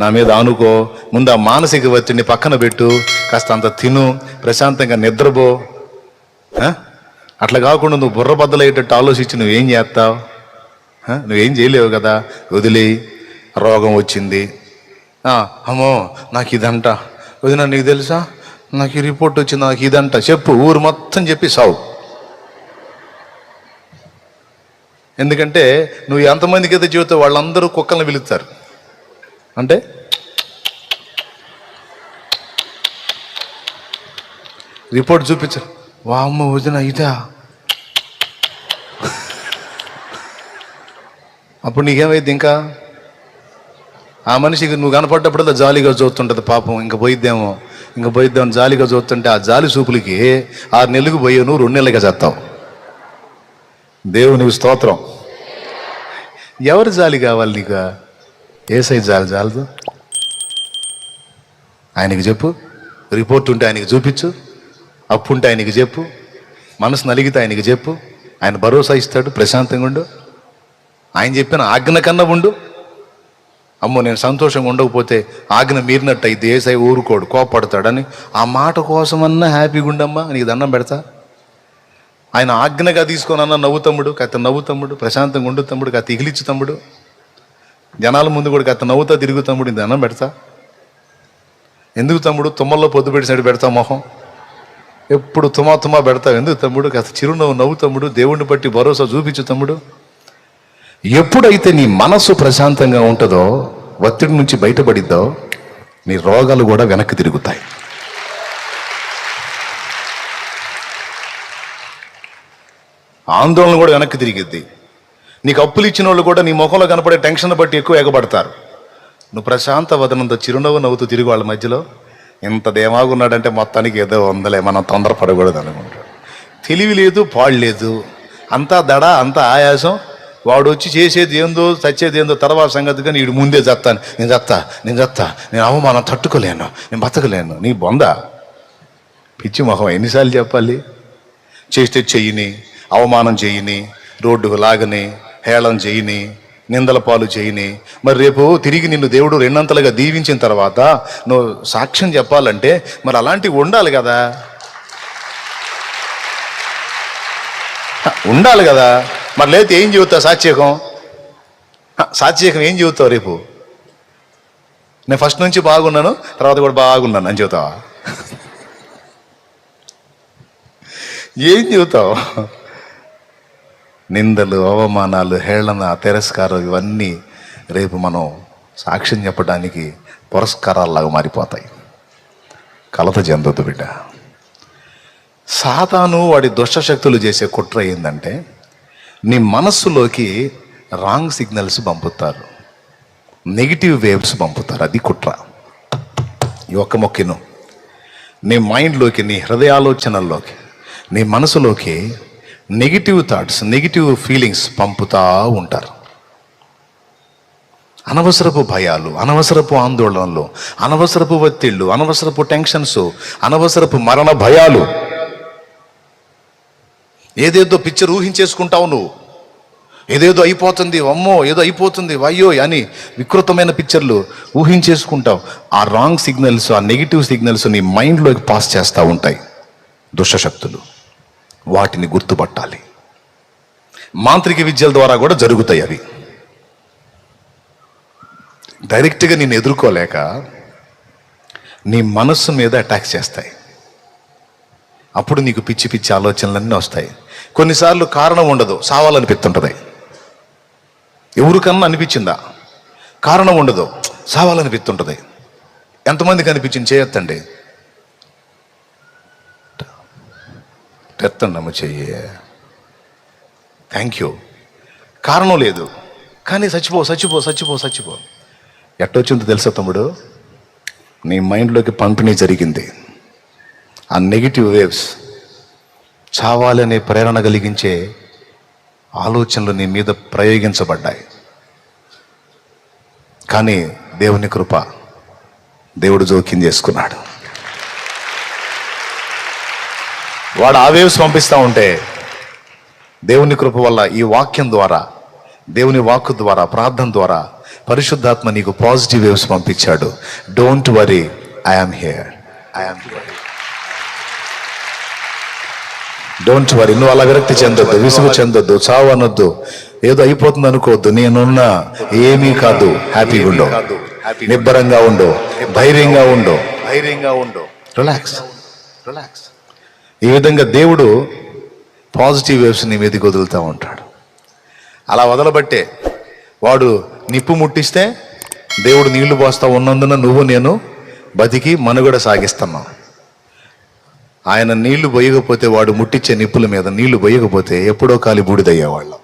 నా మీద ఆనుకో. ముందు ఆ మానసిక ఒత్తిడిని పక్కన పెట్టు. కాస్త అంత తిను. ప్రశాంతంగా నిద్రపో. అట్లా కాకుండా నువ్వు బుర్ర బద్దలయ్యేటట్టు ఆలోచించి నువ్వేం చేస్తావు? నువ్వేం చేయలేవు కదా? వదిలేయి రోగం వచ్చింది. అమ్మో నాకు ఇదంట. వదిన నీకు తెలుసా? నాకు ఈ రిపోర్ట్ వచ్చింది. నాకు ఇదంట. చెప్పు. ఊరు మొత్తం చెప్పి సావు. ఎందుకంటే నువ్వు ఎంతమందికి అయితే చెబుతావు వాళ్ళందరూ కుక్కల్ని పిలుస్తారు. అంటే? రిపోర్ట్ చూపించరు వామ్మ వదిన ఇదా? అప్పుడు నీకేమైంది ఇంకా? ఆ మనిషికి నువ్వు కనపడ్డప్పుడల్లా జాలీగా చూస్తుంటుంది పాపం. ఇంకా పోయిద్దేమో. ఇంకా పోయిద్దాం జాలీగా చూస్తుంటే ఆ జాలి చూపులకి ఆరు నెలలకు పోయావు నువ్వు రెండు నెలలుగా చేస్తావు. దేవునికి స్తోత్రం. ఎవరి జాలి కావాలి నీకు? ఏ సైజ్ చాలు చాలదు ఆయనకి చెప్పు. రిపోర్ట్ ఉంటే ఆయనకి చూపించు. అప్పు ఉంటే ఆయనకి చెప్పు. మనసు నలిగితే ఆయనకి చెప్పు. ఆయన భరోసా ఇస్తాడు ప్రశాంతంగా ఉండు. ఆయన చెప్పిన ఆజ్ఞ కన్నా ఉండు. అమ్మో నేను సంతోషంగా ఉండకపోతే ఆజ్ఞ మీరినట్టు అయితే ఏసై ఊరుకోడు కోపడతాడని. ఆ మాట కోసమన్నా హ్యాపీగా ఉండమ్మా నీకు దండం పెడతా. ఆయన ఆజ్ఞగా తీసుకొని అన్న నవ్వు తమ్ముడు కథ నవ్వు తమ్ముడు ప్రశాంతంగా ఉండు తమ్ముడు కథ ఇగిలిచ్చు తమ్ముడు. జనాల ముందు కూడా అతను నవ్వుతా తిరుగు తమ్ముడు నీకు పెడతా? ఎందుకు తమ్ముడు? తుమ్మల్లో పొద్దు పెట్టినట్టు పెడతా మొహం? ఎప్పుడు తుమా తుమా పెడతావు ఎందుకు తమ్ముడు? కాస్త చిరునవ్వు నవ్వు తమ్ముడు. దేవుడిని బట్టి భరోసా చూపించు తమ్ముడు. ఎప్పుడైతే నీ మనసు ప్రశాంతంగా ఉంటుందో ఒత్తిడి నుంచి బయటపడిద్దో నీ రోగాలు కూడా వెనక్కి తిరుగుతాయి. ఆందోళన కూడా వెనక్కి తిరిగిద్ది. నీకు అప్పులు ఇచ్చిన వాళ్ళు కూడా నీ ముఖంలో కనపడే టెన్షన్ బట్టి ఎక్కువ ఎగబడతారు నువ్వు ప్రశాంత వదనంతో చిరునవ్వు నవ్వుతూ తిరిగి వాళ్ళ మధ్యలో ఇంత దేమాగున్నాడంటే మొత్తానికి ఏదో ఉందలే మనం తొందరపడకూడదు అనుకుంటాడు. తెలివి లేదు పాడు లేదు. అంతా దడ అంతా ఆయాసం. వాడు వచ్చి చేసేది ఏందో చచ్చేది ఏందో తర్వాత సంగతిగా నీడు ముందే చత్తాను నేను చస్తా నేను చస్తా నేను అవమానం తట్టుకోలేను నేను బతకలేను నీ బొంద. పిచ్చి మొహం ఎన్నిసార్లు చెప్పాలి? చేస్తే చెయ్యని అవమానం చేయని రోడ్డుకు లాగని హేళం చేయని నిందల పాలు చేయని. మరి రేపు తిరిగి నిన్ను దేవుడు రెండంతలుగా దీవించిన తర్వాత నువ్వు సాక్ష్యం చెప్పాలంటే మరి అలాంటివి ఉండాలి కదా. ఉండాలి కదా. మరి లేకపోతే ఏం చెబుతావు సాత్యకం సాత్యకం ఏం చెబుతావు రేపు? నేను ఫస్ట్ నుంచి బాగున్నాను తర్వాత కూడా బాగున్నాను అని చెబుతావా? ఏం చెబుతావు? నిందలు అవమానాలు హేళన తిరస్కారం ఇవన్నీ రేపు మనం సాక్ష్యం చెప్పడానికి పురస్కారాల్లాగా మారిపోతాయి. కలత చెందొద్దు బిడ్డ. సాతాను వాడి దుష్టశక్తులు చేసే కుట్ర ఏంటంటే నీ మనస్సులోకి రాంగ్ సిగ్నల్స్ పంపుతారు. నెగిటివ్ వేవ్స్ పంపుతారు. అది కుట్ర. ఈ ఒక్క మొక్కిను. నీ మైండ్లోకి నీ హృదయాలోచనల్లోకి నీ మనసులోకి నెగిటివ్ థాట్స్ నెగిటివ్ ఫీలింగ్స్ పంపుతా ఉంటారు. అనవసరపు భయాలు అనవసరపు ఆందోళనలు అనవసరపు ఒత్తిళ్ళు అనవసరపు టెన్షన్స్ అనవసరపు మరణ భయాలు. ఏదేదో పిక్చర్ ఊహించేసుకుంటావు నువ్వు. ఏదేదో అయిపోతుంది అమ్మో ఏదో అయిపోతుంది అయ్యో అని వికృతమైన పిక్చర్లు ఊహించేసుకుంటావు. ఆ రాంగ్ సిగ్నల్స్ ఆ నెగిటివ్ సిగ్నల్స్ నీ మైండ్లోకి పాస్ చేస్తూ ఉంటాయి. దుష్టశక్తులు. వాటిని గుర్తుపట్టాలి. మాంత్రిక విద్యల ద్వారా కూడా జరుగుతాయి అవి. డైరెక్ట్గా నేను ఎదుర్కోలేక నీ మనస్సు మీద అటాక్ చేస్తాయి. అప్పుడు నీకు పిచ్చి పిచ్చి ఆలోచనలన్నీ వస్తాయి. కొన్నిసార్లు కారణం ఉండదు సావాలనిపిస్తుంటుంది. ఎవరికన్నా అనిపించిందా? కారణం ఉండదు సావాలనిపిస్తుంటుంది. ఎంతమందికి అనిపించింది? చేయొద్దండి. ఎత్తండి అమ్మ చెయ్యి. థ్యాంక్ యూ కారణం లేదు. కానీ చచ్చిపో చచ్చిపో చచ్చిపో చచ్చిపో. ఎట్టొచ్చిందో తెలుసా తమ్ముడు? నీ మైండ్లోకి పంపిణీ జరిగింది. ఆ నెగిటివ్ వేవ్స్ చావాలనే ప్రేరణ కలిగించే ఆలోచనలు నీ మీద ప్రయోగించబడ్డాయి. కానీ దేవుని కృప దేవుడు జోక్యం చేసుకున్నాడు. వాడు ఆ వేవ్స్ పంపిస్తూ ఉంటే దేవుని కృప వల్ల ఈ వాక్యం ద్వారా దేవుని వాక్కు ద్వారా ప్రార్థన ద్వారా పరిశుద్ధాత్మ నీకు పాజిటివ్ వేవ్స్ పంపించాడు. Don't worry I'm here I'm here don't worry నువ్వు అలా విరక్తి చెందొద్దు విసుగు చెందొద్దు చావు అనొద్దు. ఏదో అయిపోతుంది అనుకోవద్దు నేనున్నా ఏమీ కాదు. హ్యాపీగా ఉండు. నిబ్బరంగా ఉండు. ధైర్యంగా ఉండు. ధైర్యంగా ఉండు. రిలాక్స్ రిలాక్స్ ఈ విధంగా దేవుడు పాజిటివ్ వేవ్స్ నీ మీదకి వదులుతూ ఉంటాడు. అలా వదలబట్టే వాడు నిప్పు ముట్టిస్తే దేవుడు నీళ్ళు పోస్తా ఉన్నందున నువ్వు నేను బతికి మనుగడ సాగిస్తున్నాం. ఆయన నీళ్ళు పోయకపోతే వాడు ముట్టించే నిప్పుల మీద నీళ్ళు పోయకపోతే ఎప్పుడో కాలి బూడిదయ్యేవాళ్ళం.